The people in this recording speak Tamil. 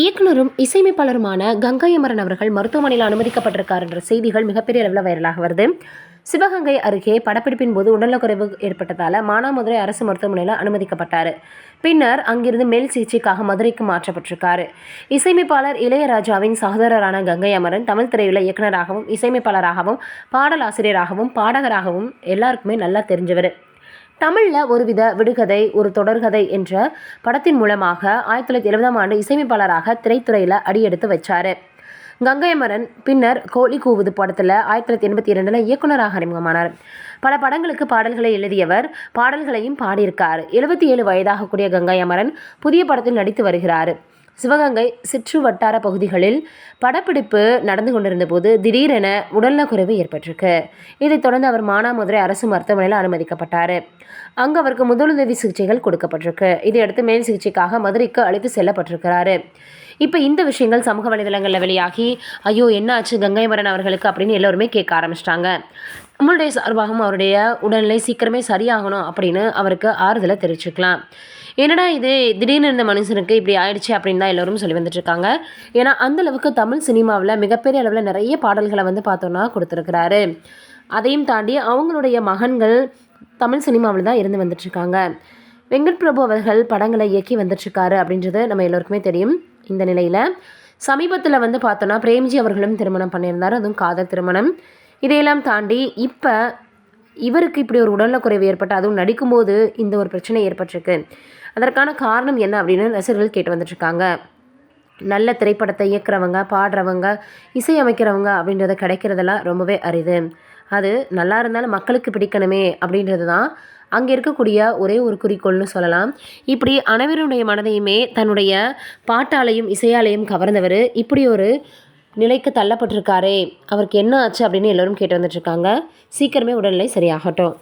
இயக்குனரும் இசையமைப்பாளருமான கங்கை அமரன் அவர்கள் மருத்துவமனையில் அனுமதிக்கப்பட்டிருக்கார் என்ற செய்திகள் மிகப்பெரிய அளவில் வைரலாக வருது. சிவகங்கை அருகே படப்பிடிப்பின் போது உடல்நலக்குறைவு ஏற்பட்டதால் மானாமதுரை அரசு மருத்துவமனையில் அனுமதிக்கப்பட்டார். பின்னர் அங்கிருந்து மேல் சிகிச்சைக்காக மதுரைக்கு மாற்றப்பட்டிருக்காரு. இசையமைப்பாளர் இளையராஜாவின் சகோதரரான கங்கை அமரன் தமிழ் திரையுள்ள இயக்குனராகவும் இசையமைப்பாளராகவும் பாடலாசிரியராகவும் பாடகராகவும் எல்லாருக்குமே நல்லா தெரிஞ்சவர். தமிழில் ஒருவித விடுகதை ஒரு தொடர்கதை என்ற படத்தின் மூலமாக ஆயிரத்தி தொள்ளாயிரத்தி எழுபதாம் ஆண்டு இசையமைப்பாளராக திரைத்துறையில் அடியெடுத்து வச்சார். கங்கையமரன் பின்னர் கோழி கூவுது படத்தில் ஆயிரத்தி தொள்ளாயிரத்தி எண்பத்தி இரண்டில் இயக்குநராக அறிமுகமானார். பல படங்களுக்கு பாடல்களை எழுதியவர் பாடல்களையும் பாடியிருக்கார். எழுபத்தி ஏழு வயதாகக்கூடிய கங்கை அமரன் புதிய படத்தில் நடித்து வருகிறார். சிவகங்கை சிற்று வட்டார பகுதிகளில் படப்பிடிப்பு நடந்து கொண்டிருந்த போது திடீரென உடல்நலக்குறைவு ஏற்பட்டிருக்கு. இதைத் தொடர்ந்து அவர் மானாமதுரை அரசு மருத்துவமனையில் அனுமதிக்கப்பட்டார். அங்கு அவருக்கு முதலுதவி சிகிச்சைகள் கொடுக்கப்பட்டிருக்கு. இதையடுத்து மேல் சிகிச்சைக்காக மதுரைக்கு அழைத்து செல்லப்பட்டிருக்கிறாரு. இப்போ இந்த விஷயங்கள் சமூக வலைதளங்களில் வெளியாகி ஐயோ என்ன ஆச்சு கங்கை மரன் அவர்களுக்கு? அப்படின்னு எல்லோருமே கேட்க ஆரம்பிச்சிட்டாங்க. நம்மளுடைய சார்பாகவும் அவருடைய உடல்நிலை சீக்கிரமே சரியாகணும் அப்படின்னு அவருக்கு ஆறுதலை தெரிவிச்சுக்கலாம். என்னடா இது? திடீர்னு இருந்த மனுஷனுக்கு இப்படி ஆயிடுச்சு அப்படின்னு தான் எல்லோரும் சொல்லி வந்துட்டுருக்காங்க. ஏன்னா அந்தளவுக்கு தமிழ் சினிமாவில் மிகப்பெரிய அளவில் நிறைய பாடல்களை வந்து பார்த்தோன்னா கொடுத்துருக்கிறாரு. அதையும் தாண்டி அவங்களுடைய மகன்கள் தமிழ் சினிமாவில் தான் இருந்து வந்துட்டுருக்காங்க. வெங்கட் பிரபு அவர்கள் படங்களை இயக்கி வந்துட்டுருக்காரு அப்படின்றது நம்ம எல்லோருக்குமே தெரியும். இந்த நிலையில் சமீபத்தில் வந்து பார்த்தோன்னா பிரேம்ஜி அவர்களும் திருமணம் பண்ணியிருந்தார். அதுவும் காதல் திருமணம். இதையெல்லாம் தாண்டி இப்போ இவருக்கு இப்படி ஒரு உடல்நலக்குறைவு ஏற்பட்டு அதுவும் நடிக்கும்போது இந்த ஒரு பிரச்சனை ஏற்பட்டிருக்கு. அதற்கான காரணம் என்ன அப்படின்னு ரசிகர்கள் கேட்டு வந்துட்டுருக்காங்க நல்ல திரைப்படத்தை இயக்குறவங்க பாடுறவங்க இசை அமைக்கிறவங்க கிடைக்கிறதெல்லாம் ரொம்பவே அரிது. அது நல்லா இருந்தாலும் மக்களுக்கு பிடிக்கணுமே அப்படின்றது தான் அங்கே இருக்கக்கூடிய ஒரே ஒரு குறிக்கோள்னு சொல்லலாம். இப்படி அனைவருடைய மனதையுமே தன்னுடைய பாட்டாலையும் இசையாலையும் கவர்ந்தவர். இப்படி ஒரு நிலைக்கு தள்ளப்பட்டிருக்காரே. அவருக்கு என்ன ஆச்சு அப்படின்னு எல்லோரும் கேட்டு வந்துட்டுருக்காங்க சீக்கிரமே உடல்நிலை சரியாகட்டும்.